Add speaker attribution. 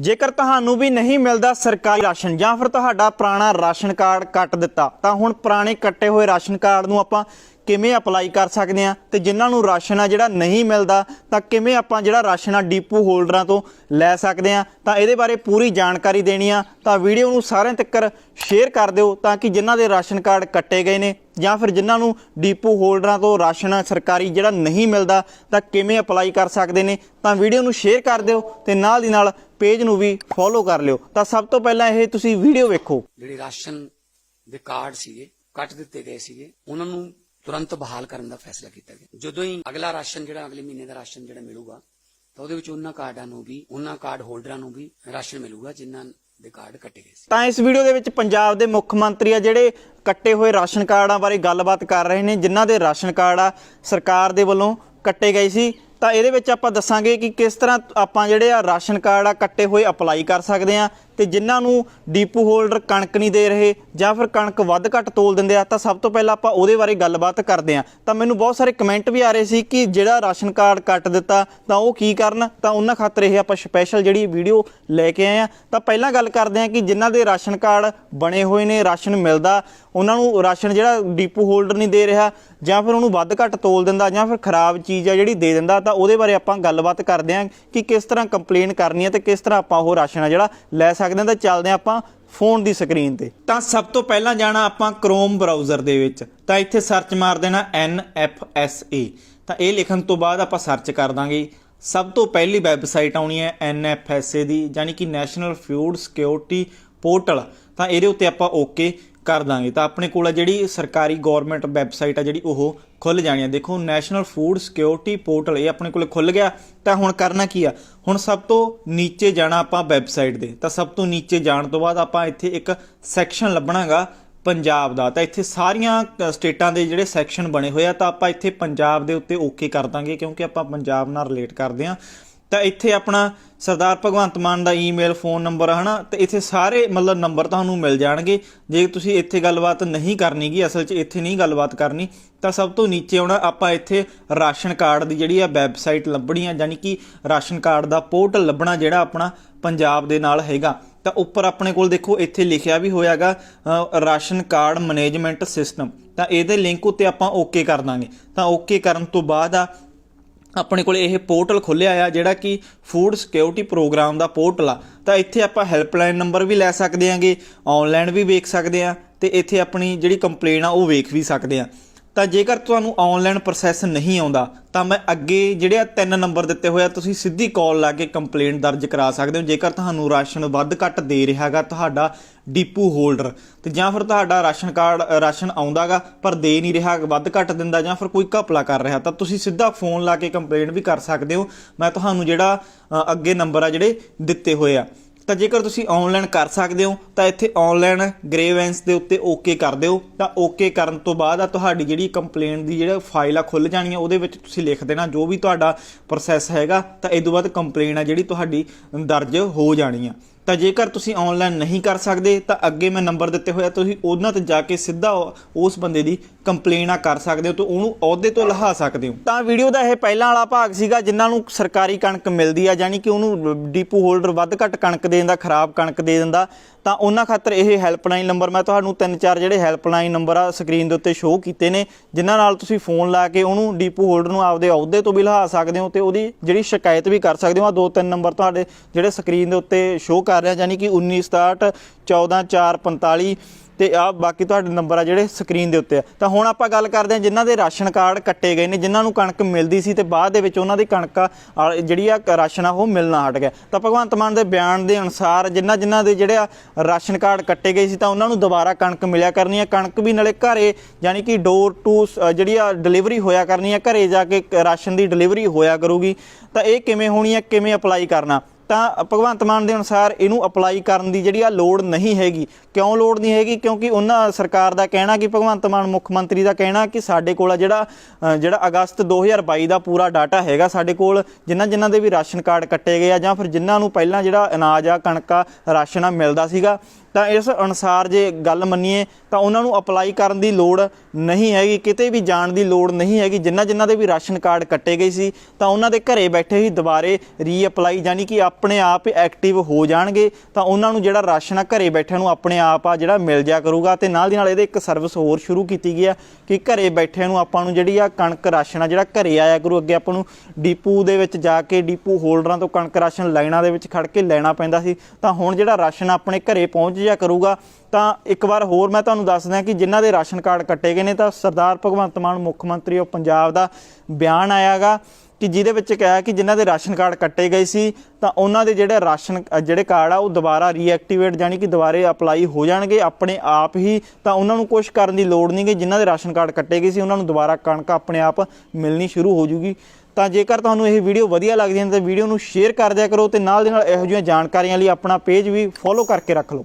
Speaker 1: ਜੇਕਰ ਤੁਹਾਨੂੰ ਵੀ ਨਹੀਂ ਮਿਲਦਾ ਸਰਕਾਰੀ ਰਾਸ਼ਨ ਜਾਂ ਫਿਰ ਤੁਹਾਡਾ ਪੁਰਾਣਾ ਰਾਸ਼ਨ ਕਾਰਡ ਕੱਟ ਦਿੱਤਾ, ਤਾਂ ਹੁਣ ਪੁਰਾਣੇ ਕੱਟੇ ਹੋਏ ਰਾਸ਼ਨ ਕਾਰਡ ਨੂੰ ਆਪਾਂ ਕਿਵੇਂ ਅਪਲਾਈ ਕਰ ਸਕਦੇ ਆ ਤੇ ਜਿਨ੍ਹਾਂ ਨੂੰ ਰਾਸ਼ਨ ਆ ਜਿਹੜਾ ਨਹੀਂ ਮਿਲਦਾ, ਤਾਂ ਕਿਵੇਂ ਆਪਾਂ ਜਿਹੜਾ ਰਾਸ਼ਨ ਆ ਡੀਪੂ ਹੋਲਡਰਾਂ ਤੋਂ ਲੈ ਸਕਦੇ ਆ ਤਾਂ ਇਹਦੇ ਬਾਰੇ ਪੂਰੀ ਜਾਣਕਾਰੀ ਦੇਣੀ ਆ। ਤਾਂ ਵੀਡੀਓ ਨੂੰ ਸਾਰਿਆਂ ਤੱਕ ਸ਼ੇਅਰ ਕਰ ਦਿਓ ਤਾਂ ਕਿ ਜਿਨ੍ਹਾਂ ਦੇ ਰਾਸ਼ਨ ਕਾਰਡ ਕੱਟੇ ਗਏ ਨੇ ਜਾਂ ਫਿਰ ਜਿਨ੍ਹਾਂ ਨੂੰ ਡੀਪੂ ਹੋਲਡਰਾਂ ਤੋਂ ਰਾਸ਼ਨ ਸਰਕਾਰੀ ਜਿਹੜਾ ਨਹੀਂ ਮਿਲਦਾ, ਤਾਂ ਕਿਵੇਂ ਅਪਲਾਈ ਕਰ ਸਕਦੇ ਨੇ? ਤਾਂ ਵੀਡੀਓ ਨੂੰ ਸ਼ੇਅਰ ਕਰ ਦਿਓ ਤੇ ਨਾਲ ਦੀ ਨਾਲ ਪੇਜ ਨੂੰ ਵੀ ਫੋਲੋ ਕਰ ਲਿਓ। ਤਾਂ ਸਭ ਤੋਂ ਪਹਿਲਾਂ ਇਹ ਤੁਸੀਂ ਵੀਡੀਓ ਵੇਖੋ।
Speaker 2: ਜਿਹੜੇ ਰਾਸ਼ਨ ਦੇ ਕਾਰਡ ਸੀਗੇ ਕੱਟ ਦਿੱਤੇ ਗਏ ਸੀਗੇ ਉਹਨਾਂ ਨੂੰ ਤੁਰੰਤ ਬਹਾਲ ਕਰਨ ਦਾ ਫੈਸਲਾ ਕੀਤਾ ਗਿਆ। ਜਦੋਂ ਹੀ ਅਗਲਾ ਰਾਸ਼ਨ ਜਿਹੜਾ ਅਗਲੇ ਮਹੀਨੇ ਦਾ ਰਾਸ਼ਨ ਜਿਹੜਾ ਮਿਲੂਗਾ ਤਾਂ ਉਹਦੇ ਵਿੱਚ ਉਹਨਾਂ ਕਾਰਡਾਂ ਨੂੰ ਵੀ ਉਹਨਾਂ ਕਾਰਡ ਹੋਲਡਰਾਂ ਨੂੰ ਵੀ ਰਾਸ਼ਨ ਮਿਲੂਗਾ ਜਿਨ੍ਹਾਂ ਦੇ ਕਾਰਡ ਕੱਟੇ ਗਏ ਸੀ।
Speaker 1: ਤਾਂ ਇਸ ਵੀਡੀਓ ਦੇ ਵਿੱਚ ਪੰਜਾਬ ਦੇ ਮੁੱਖ ਮੰਤਰੀ ਆ ਜਿਹੜੇ ਕੱਟੇ ਹੋਏ ਰਾਸ਼ਨ ਕਾਰਡਾਂ ਬਾਰੇ ਗੱਲਬਾਤ ਕਰ ਰਹੇ ਨੇ ਜਿਨ੍ਹਾਂ ਦੇ ਰਾਸ਼ਨ ਕਾਰਡ ਆ ਸਰਕਾਰ ਦੇ ਵੱਲੋਂ ਕੱਟੇ ਗਏ ਸੀ। ਤਾਂ ਇਹਦੇ ਵਿੱਚ ਆਪਾਂ ਦੱਸਾਂਗੇ ਕਿ ਕਿਸ ਤਰ੍ਹਾਂ ਆਪਾਂ ਜਿਹੜੇ ਆ ਰਾਸ਼ਨ ਕਾਰਡ ਆ, ਕੱਟੇ ਹੋਏ ਅਪਲਾਈ ਕਰ ਸਕਦੇ ਆ ਤੇ ਜਿਨ੍ਹਾਂ ਨੂੰ ਡੀਪੂ ਹੋਲਡਰ ਕਣਕ ਨਹੀਂ ਦੇ ਰਹੇ ਜਾਂ ਫਿਰ ਕਣਕ ਵੱਧ ਘੱਟ ਤੋਲ ਦਿੰਦੇ ਆ, ਤਾਂ ਸਭ ਤੋਂ ਪਹਿਲਾਂ ਆਪਾਂ ਉਹਦੇ ਬਾਰੇ ਗੱਲਬਾਤ ਕਰਦੇ ਆ ਤਾਂ ਮੈਨੂੰ ਬਹੁਤ ਸਾਰੇ ਕਮੈਂਟ ਵੀ ਆ ਰਹੇ ਸੀ ਕਿ ਜਿਹੜਾ ਰਾਸ਼ਨ ਕਾਰਡ ਕੱਟ ਦਿੱਤਾ, ਤਾਂ ਉਹ ਕੀ ਕਰਨ? ਤਾਂ ਉਹਨਾਂ ਖਾਤਰ ਇਹ ਆਪਾਂ ਸਪੈਸ਼ਲ ਜਿਹੜੀ ਵੀਡੀਓ ਲੈ ਕੇ ਆਏ ਆ ਤਾਂ ਪਹਿਲਾਂ ਗੱਲ ਕਰਦੇ ਆ ਕਿ ਜਿਨ੍ਹਾਂ ਦੇ ਰਾਸ਼ਨ ਕਾਰਡ ਬਣੇ ਹੋਏ ਨੇ, ਰਾਸ਼ਨ ਮਿਲਦਾ, ਉਹਨਾਂ ਨੂੰ ਰਾਸ਼ਨ ਜਿਹੜਾ ਡੀਪੂ ਹੋਲਡਰ ਨਹੀਂ ਦੇ ਰਿਹਾ, ਜਾਂ ਫਿਰ ਉਹਨੂੰ ਵੱਧ ਘੱਟ ਤੋਲ ਦਿੰਦਾ, ਜਾਂ ਫਿਰ ਖਰਾਬ ਚੀਜ਼ ਆ ਜਿਹੜੀ ਦੇ ਦਿੰਦਾ, ਤਾਂ ਉਹਦੇ ਬਾਰੇ ਆਪਾਂ ਗੱਲਬਾਤ ਕਰਦੇ ਆ ਕਿ ਕਿਸ ਤਰ੍ਹਾਂ ਕੰਪਲੇਨ ਕਰਨੀ ਹੈ ਤੇ ਕਿਸ ਤਰ੍ਹਾਂ ਆਪਾਂ ਉਹ ਰਾਸ਼ਨ ਆ ਜਿਹੜਾ ਲੈ ਸਕਦੇ ਹਾਂ ਤਾਂ ਚੱਲਦੇ ਹਾਂ ਆਪਾਂ ਫੋਨ ਦੀ ਸਕਰੀਨ ਤੇ। ਤਾਂ ਸਭ ਤੋਂ ਪਹਿਲਾਂ ਜਾਣਾ ਆਪਾਂ ਕ੍ਰੋਮ ਬਰਾਊਜ਼ਰ ਦੇ ਵਿੱਚ। ਤਾਂ ਇੱਥੇ ਸਰਚ ਮਾਰ ਦੇਣਾ NFSA ਤਾਂ ਇਹ ਲਿਖਣ ਤੋਂ ਬਾਅਦ ਆਪਾਂ ਸਰਚ ਕਰ ਦਾਂਗੇ। ਸਭ ਤੋਂ ਪਹਿਲੀ ਵੈਬਸਾਈਟ ਆਉਣੀ ਹੈ NFSA ਦੀ, ਯਾਨੀ ਕਿ ਨੈਸ਼ਨਲ ਫੂਡ ਸਿਕਿਉਰਿਟੀ ਪੋਰਟਲ ਤਾਂ ਇਹਦੇ ਉੱਤੇ ਆਪਾਂ ਓਕੇ ਕਰ ਦਾਂਗੇ। ਤਾਂ ਆਪਣੇ ਕੋਲ ਆ ਜਿਹੜੀ ਸਰਕਾਰੀ ਗਵਰਨਮੈਂਟ ਵੈਬਸਾਈਟ ਆ ਜਿਹੜੀ ਉਹ ਖੁੱਲ ਜਾਣੀ ਆ। ਦੇਖੋ ਨੈਸ਼ਨਲ ਫੂਡ ਸਿਕਿਉਰਿਟੀ ਪੋਰਟਲ ਇਹ ਆਪਣੇ ਕੋਲ ਖੁੱਲ ਗਿਆ। ਤਾਂ ਹੁਣ ਕਰਨਾ ਕੀ ਆ? ਹੁਣ ਸਭ ਤੋਂ ਨੀਚੇ ਜਾਣਾ ਆਪਾਂ ਵੈਬਸਾਈਟ ਦੇ। ਤਾਂ ਸਭ ਤੋਂ ਨੀਚੇ ਜਾਣ ਤੋਂ ਬਾਅਦ ਆਪਾਂ ਇੱਥੇ ਇੱਕ ਸੈਕਸ਼ਨ ਲੱਭਣਾਗਾ ਪੰਜਾਬ ਦਾ। ਤਾਂ ਇੱਥੇ ਸਾਰੀਆਂ ਸਟੇਟਾਂ ਦੇ ਜਿਹੜੇ ਸੈਕਸ਼ਨ ਬਣੇ ਹੋਏ ਆ, ਤਾਂ ਆਪਾਂ ਇੱਥੇ ਪੰਜਾਬ ਦੇ ਉੱਤੇ ਓਕੇ ਕਰ ਦਾਂਗੇ, ਕਿਉਂਕਿ ਆਪਾਂ ਪੰਜਾਬ ਨਾਲ ਰਿਲੇਟ ਕਰਦੇ ਆ। ਤਾਂ ਇੱਥੇ ਆਪਣਾ ਸਰਦਾਰ ਭਗਵੰਤ ਮਾਨ ਦਾ ਈਮੇਲ ਫੋਨ ਨੰਬਰ ਹਨਾ? ਤੇ ਇੱਥੇ ਸਾਰੇ ਮਤਲਬ ਨੰਬਰ ਤੁਹਾਨੂੰ ਮਿਲ ਜਾਣਗੇ। ਜੇ ਤੁਸੀਂ ਇੱਥੇ ਗੱਲਬਾਤ ਨਹੀਂ ਕਰਨੀਗੀ ਅਸਲ 'ਚ ਇੱਥੇ ਨਹੀਂ ਗੱਲਬਾਤ ਕਰਨੀ, ਤਾਂ ਸਭ ਤੋਂ ਨੀਚੇ ਆਉਣਾ, ਆਪਾਂ ਇੱਥੇ ਰਾਸ਼ਨ ਕਾਰਡ ਦੀ ਜਿਹੜੀ ਆ ਵੈਬਸਾਈਟ ਲੱਭਣੀ ਆ ਯਾਨੀ ਕਿ ਰਾਸ਼ਨ ਕਾਰਡ ਦਾ ਪੋਰਟਲ ਲੱਭਣਾ ਜਿਹੜਾ ਆਪਣਾ ਪੰਜਾਬ ਦੇ ਨਾਲ ਹੈਗਾ। ਤਾਂ ਉੱਪਰ ਆਪਣੇ ਕੋਲ ਦੇਖੋ, ਇੱਥੇ ਲਿਖਿਆ ਵੀ ਹੋਇਆਗਾ ਰਾਸ਼ਨ ਕਾਰਡ ਮੈਨੇਜਮੈਂਟ ਸਿਸਟਮ। ਤਾਂ ਇਹਦੇ ਲਿੰਕ ਉੱਤੇ ਆਪਾਂ ਓਕੇ ਕਰ ਦਾਂਗੇ। ਤਾਂ ਓਕੇ ਕਰਨ ਤੋਂ ਬਾਅਦ ਆ ਆਪਣੇ ਕੋਲ ਇਹ ਪੋਰਟਲ ਖੁੱਲਿਆ ਆ, ਜਿਹੜਾ ਕਿ ਫੂਡ ਸਿਕਿਉਰਿਟੀ ਪ੍ਰੋਗਰਾਮ ਦਾ ਪੋਰਟਲ ਆ। ਤਾਂ ਇੱਥੇ ਆਪਾਂ ਹੈਲਪਲਾਈਨ ਨੰਬਰ ਵੀ ਲੈ ਸਕਦੇ ਆਂਗੇ ਆਨਲਾਈਨ ਵੀ ਵੇਖ ਸਕਦੇ ਆ, ਤੇ ਇੱਥੇ ਆਪਣੀ ਜਿਹੜੀ ਕੰਪਲੇਨ ਆ, ਉਹ ਵੇਖ ਵੀ ਸਕਦੇ ਆ। ਤਾਂ ਜੇਕਰ ਤੁਹਾਨੂੰ ਆਨਲਾਈਨ ਪ੍ਰੋਸੈਸ ਨਹੀਂ ਆਉਂਦਾ ਤਾਂ ਮੈਂ ਅੱਗੇ ਜਿਹੜੇ ਆ ਤਿੰਨ ਨੰਬਰ ਦਿੱਤੇ ਹੋਏ ਆ ਤੁਸੀਂ ਸਿੱਧੀ ਕਾਲ ਲਾ ਕੇ ਕੰਪਲੇਂਟ ਦਰਜ ਕਰਾ ਸਕਦੇ ਹੋ। ਜੇਕਰ ਤੁਹਾਨੂੰ ਰਾਸ਼ਨ ਵੱਧ ਘੱਟ ਦੇ ਰਿਹਾਗਾ ਤੁਹਾਡਾ ਡੀਪੂ ਹੋਲਡਰ ਤੇ ਜਾਂ ਫਿਰ ਤੁਹਾਡਾ ਰਾਸ਼ਨ ਕਾਰਡ ਅ, ਰਾਸ਼ਨ ਆਉਂਦਾਗਾ ਪਰ ਦੇ ਨਹੀਂ ਰਿਹਾ ਵੱਧ ਘੱਟ ਦਿੰਦਾ ਜਾਂ ਫਿਰ ਕੋਈ ਘਪਲਾ ਕਰ ਰਿਹਾ ਤਾਂ ਤੁਸੀਂ ਸਿੱਧਾ ਫੋਨ ਲਾ ਕੇ ਕੰਪਲੇਂਟ ਵੀ ਕਰ ਸਕਦੇ ਹੋ। ਮੈਂ ਤੁਹਾਨੂੰ ਜਿਹੜਾ ਅੱਗੇ ਨੰਬਰ ਆ ਜਿਹੜੇ ਦਿੱਤੇ ਹੋਏ ਆ। ਤਾਂ ਜੇਕਰ ਤੁਸੀਂ ਆਨਲਾਈਨ ਕਰ ਸਕਦੇ ਹੋ, ਤਾਂ ਇੱਥੇ ਆਨਲਾਈਨ ਗ੍ਰੇਵੈਂਸ ਦੇ ਉੱਤੇ ਓਕੇ ਕਰ ਦਿਓ। ਤਾਂ ਓਕੇ ਕਰਨ ਤੋਂ ਬਾਅਦ ਆ ਤੁਹਾਡੀ ਜਿਹੜੀ ਕੰਪਲੇਂਟ ਦੀ ਜਿਹੜਾ ਫਾਈਲ ਆ ਖੁੱਲ ਜਾਣੀ ਆ, ਉਹਦੇ ਵਿੱਚ ਤੁਸੀਂ ਲਿਖ ਦੇਣਾ। ਜੋ ਵੀ ਤੁਹਾਡਾ ਪ੍ਰੋਸੈਸ ਹੈਗਾ, ਤਾਂ ਇਸ ਤੋਂ ਬਾਅਦ ਕੰਪਲੇਂਟ ਆ ਜਿਹੜੀ ਤੁਹਾਡੀ ਦਰਜ ਹੋ ਜਾਣੀ ਆ। ਤਾਂ ਜੇਕਰ ਤੁਸੀਂ ਆਨਲਾਈਨ ਨਹੀਂ ਕਰ ਸਕਦੇ, ਤਾਂ ਅੱਗੇ ਮੈਂ ਨੰਬਰ ਦਿੱਤੇ ਹੋਇਆ ਤੁਸੀਂ ਉਹਨਾਂ ਤੇ ਜਾ ਕੇ ਸਿੱਧਾ ਉਸ ਬੰਦੇ ਦੀ ਕੰਪਲੇਨ ਆ ਕਰ ਸਕਦੇ ਹੋ ਤੇ ਉਹਨੂੰ ਅਹੁਦੇ ਤੋਂ ਲਹਾ ਸਕਦੇ ਹੋ। ਤਾਂ ਵੀਡੀਓ ਦਾ ਇਹ ਪਹਿਲਾਂ ਵਾਲਾ ਭਾਗ ਸੀਗਾ, ਜਿਨ੍ਹਾਂ ਨੂੰ ਸਰਕਾਰੀ ਕਣਕ ਮਿਲਦੀ ਆ ਯਾਨੀ ਕਿ ਉਹਨੂੰ ਡੀਪੂ ਹੋਲਡਰ ਵੱਧ ਘੱਟ ਕਣਕ ਦੇ ਦਿੰਦਾ, ਖਰਾਬ ਕਣਕ ਦੇ ਦਿੰਦਾ ਤਾਂ ਉਹਨਾਂ ਖਾਤਰ ਇਹ ਹੈਲਪਲਾਈਨ ਨੰਬਰ ਮੈਂ ਤੁਹਾਨੂੰ ਤਿੰਨ ਚਾਰ ਜਿਹੜੇ ਹੈਲਪਲਾਈਨ ਨੰਬਰ ਆ ਸਕਰੀਨ ਦੇ ਉੱਤੇ ਸ਼ੋਅ ਕੀਤੇ ਨੇ, ਜਿਨ੍ਹਾਂ ਨਾਲ ਤੁਸੀਂ ਫੋਨ ਲਾ ਕੇ ਉਹਨੂੰ ਡੀਪੂ ਹੋਲਡਰ ਨੂੰ ਆਪਦੇ ਅਹੁਦੇ ਤੋਂ ਵੀ ਲਹਾ ਸਕਦੇ ਹੋ ਤੇ ਉਹਦੀ ਜਿਹੜੀ ਸ਼ਿਕਾਇਤ ਵੀ ਕਰ ਸਕਦੇ ਹੋ। ਆ ਦੋ ਤਿੰਨ ਨੰਬਰ ਤੁਹਾਡੇ ਜਿਹੜੇ ਸਕਰੀਨ ਦੇ ਉੱਤੇ ਸ਼ੋਅ ਕਰ ਰਿਹਾ, ਯਾਨੀ ਕਿ 1967 14445 ਤੇ ਆ ਬਾਕੀ ਤੁਹਾਡੇ ਨੰਬਰ ਆ ਜਿਹੜੇ ਸਕਰੀਨ ਦੇ ਉੱਤੇ ਆ। ਤਾਂ ਹੁਣ ਆਪਾਂ ਗੱਲ ਕਰਦੇ ਹਾਂ ਜਿਨ੍ਹਾਂ ਦੇ ਰਾਸ਼ਨ ਕਾਰਡ ਕੱਟੇ ਗਏ ਨੇ, ਜਿਨ੍ਹਾਂ ਨੂੰ ਕਣਕ ਮਿਲਦੀ ਸੀ ਤੇ ਬਾਅਦ ਦੇ ਵਿੱਚ ਉਹਨਾਂ ਦੀ ਕਣਕ ਆ ਜਿਹੜੀ ਆ ਕ- ਰਾਸ਼ਨ ਆ ਉਹ ਮਿਲਣਾ ਹਟ ਗਿਆ। ਤਾਂ ਭਗਵੰਤ ਮਾਨ ਦੇ ਬਿਆਨ ਦੇ ਅਨੁਸਾਰ ਜਿਨ੍ਹਾਂ ਜਿਨ੍ਹਾਂ ਦੇ ਜਿਹੜੇ ਆ ਰਾਸ਼ਨ ਕਾਰਡ ਕੱਟੇ ਗਏ ਸੀ ਤਾਂ ਉਹਨਾਂ ਨੂੰ ਦੁਬਾਰਾ ਕਣਕ ਮਿਲਿਆ ਕਰਨੀ ਹੈ ਕਣਕ ਵੀ ਨਾਲੇ ਘਰੇ ਯਾਨੀ ਕਿ ਡੋਰ ਟੂ ਜਿਹੜੀ ਆ ਡਿਲੀਵਰੀ ਹੋਇਆ ਕਰਨੀ ਹੈ ਘਰੇ ਜਾ ਕੇ ਰਾਸ਼ਨ ਦੀ ਡਿਲੀਵਰੀ ਹੋਇਆ ਕਰੂਗੀ। ਤਾਂ ਇਹ ਕਿਵੇਂ ਹੋਣੀ ਹੈ ਕਿਵੇਂ ਅਪਲਾਈ ਕਰਨਾ? ਤਾਂ ਭਗਵੰਤ ਮਾਨ ਦੇ ਅਨੁਸਾਰ ਇਹਨੂੰ ਅਪਲਾਈ ਕਰਨ ਦੀ ਜਿਹੜੀ ਆ ਲੋੜ ਨਹੀਂ ਹੈਗੀ। ਕਿਉਂ ਲੋੜ ਨਹੀਂ ਹੈਗੀ? ਕਿਉਂਕਿ ਉਹਨਾਂ ਸਰਕਾਰ ਦਾ ਕਹਿਣਾ ਕਿ ਭਗਵੰਤ ਮਾਨ ਮੁੱਖ ਮੰਤਰੀ ਦਾ ਕਹਿਣਾ ਕਿ ਸਾਡੇ ਕੋਲ ਆ ਜਿਹੜਾ ਜਿਹੜਾ ਅਗਸਤ 2022 ਦਾ ਪੂਰਾ ਡਾਟਾ ਹੈਗਾ ਸਾਡੇ ਕੋਲ ਜਿਨ੍ਹਾਂ ਜਿਨ੍ਹਾਂ ਦੇ ਵੀ ਰਾਸ਼ਨ ਕਾਰਡ ਕੱਟੇ ਗਏ ਆ ਜਾਂ ਫਿਰ ਜਿਨ੍ਹਾਂ ਨੂੰ ਪਹਿਲਾਂ ਜਿਹੜਾ ਅਨਾਜ ਆ, ਕਣਕ ਆ, ਰਾਸ਼ਨ ਆ ਮਿਲਦਾ ਸੀਗਾ। ਤਾਂ ਇਸ ਅਨੁਸਾਰ ਜੇ ਗੱਲ ਮੰਨੀਏ ਤਾਂ ਉਹਨਾਂ ਨੂੰ ਅਪਲਾਈ ਕਰਨ ਦੀ ਲੋੜ ਨਹੀਂ ਹੈਗੀ, ਕਿਤੇ ਵੀ ਜਾਣ ਦੀ ਲੋੜ ਨਹੀਂ ਹੈਗੀ। ਜਿਨ੍ਹਾਂ ਜਿਨ੍ਹਾਂ ਦੇ ਵੀ ਰਾਸ਼ਨ ਕਾਰਡ ਕੱਟੇ ਗਏ ਸੀ, ਤਾਂ ਉਹਨਾਂ ਦੇ ਘਰੇ ਬੈਠੇ ਹੀ ਦੁਬਾਰੇ ਰੀਅਪਲਾਈ ਯਾਨੀ ਕਿ ਆਪਣੇ ਆਪ ਐਕਟਿਵ ਹੋ ਜਾਣਗੇ। ਤਾਂ ਉਹਨਾਂ ਨੂੰ ਜਿਹੜਾ ਰਾਸ਼ਨ ਆ, ਘਰੇ ਬੈਠਿਆਂ ਨੂੰ ਆਪਣੇ ਆਪ ਆ ਜਿਹੜਾ ਮਿਲ ਜਾ ਕਰੂਗਾ। ਤੇ ਨਾਲ ਦੀ ਨਾਲ ਇਹਦੇ ਇੱਕ ਸਰਵਿਸ ਹੋਰ ਸ਼ੁਰੂ ਕੀਤੀ ਗਈ ਆ ਕਿ ਘਰੇ ਬੈਠਿਆਂ ਨੂੰ ਆਪਾਂ ਨੂੰ ਜਿਹੜੀ ਆ ਕਣਕ ਰਾਸ਼ਨ ਆ ਜਿਹੜਾ ਘਰੇ ਆਇਆ ਕਰੂ। ਅੱਗੇ ਆਪਾਂ ਨੂੰ ਡੀਪੂ ਦੇ ਵਿੱਚ ਜਾ ਕੇ ਡੀਪੂ ਹੋਲਡਰਾਂ ਤੋਂ ਕਣਕ ਰਾਸ਼ਨ ਲਾਈਨਾਂ ਦੇ ਵਿੱਚ ਖੜ ਕੇ ਲੈਣਾ ਪੈਂਦਾ ਸੀ। ਤਾਂ ਹੁਣ ਜਿਹੜਾ ਰਾਸ਼ਨ ਆਪਣੇ ਘਰੇ ਪਹੁੰਚ ਜਿਹਾ ਕਰੂਗਾ, ਤਾਂ ਇੱਕ ਵਾਰ ਹੋਰ ਮੈਂ ਤੁਹਾਨੂੰ ਦੱਸ ਦਿਆਂ ਕਿ ਜਿਨ੍ਹਾਂ ਦੇ ਰਾਸ਼ਨ ਕਾਰਡ ਕੱਟੇ ਗਏ ਨੇ, ਤਾਂ ਸਰਦਾਰ ਭਗਵੰਤ ਮਾਨ, ਮੁੱਖ ਮੰਤਰੀ ਆਫ ਪੰਜਾਬ ਦਾ ਬਿਆਨ ਆਇਆਗਾ ਕਿ ਜਿਹਦੇ ਵਿੱਚ ਕਿਹਾ ਕਿ ਜਿਨ੍ਹਾਂ ਦੇ ਰਾਸ਼ਨ ਕਾਰਡ ਕੱਟੇ ਗਏ ਸੀ, ਤਾਂ ਉਹਨਾਂ ਦੇ ਜਿਹੜੇ ਰਾਸ਼ਨ, ਜਿਹੜੇ ਕਾਰਡ ਆ, ਉਹ ਦੁਬਾਰਾ ਰੀਐਕਟੀਵੇਟ ਯਾਨੀ ਕਿ ਦੁਬਾਰੇ ਅਪਲਾਈ ਹੋ ਜਾਣਗੇ ਆਪਣੇ ਆਪ ਹੀ, ਤਾਂ ਉਹਨਾਂ ਨੂੰ ਕੁਝ ਕਰਨ ਦੀ ਲੋੜ ਨਹੀਂ ਗੀ। ਜਿਨ੍ਹਾਂ ਦੇ ਰਾਸ਼ਨ ਕਾਰਡ ਕੱਟੇ ਗਏ ਸੀ, ਉਹਨਾਂ ਨੂੰ ਦੁਬਾਰਾ ਕਣਕ ਆਪਣੇ ਆਪ ਮਿਲਣੀ ਸ਼ੁਰੂ ਹੋ ਜੂਗੀ। ਤਾਂ ਜੇਕਰ ਤੁਹਾਨੂੰ ਇਹ ਵੀਡੀਓ ਵਧੀਆ ਲੱਗਦੀ ਹੈ, ਤਾਂ ਵੀਡੀਓ ਨੂੰ ਸ਼ੇਅਰ ਕਰ ਦਿਆ ਕਰੋ ਤੇ ਨਾਲ ਦੀ ਨਾਲ ਇਹੋ ਜਿਹੀਆਂ ਜਾਣਕਾਰੀਆਂ ਲਈ ਆਪਣਾ ਪੇਜ ਵੀ ਫੋਲੋ ਕਰਕੇ ਰੱਖ ਲਓ।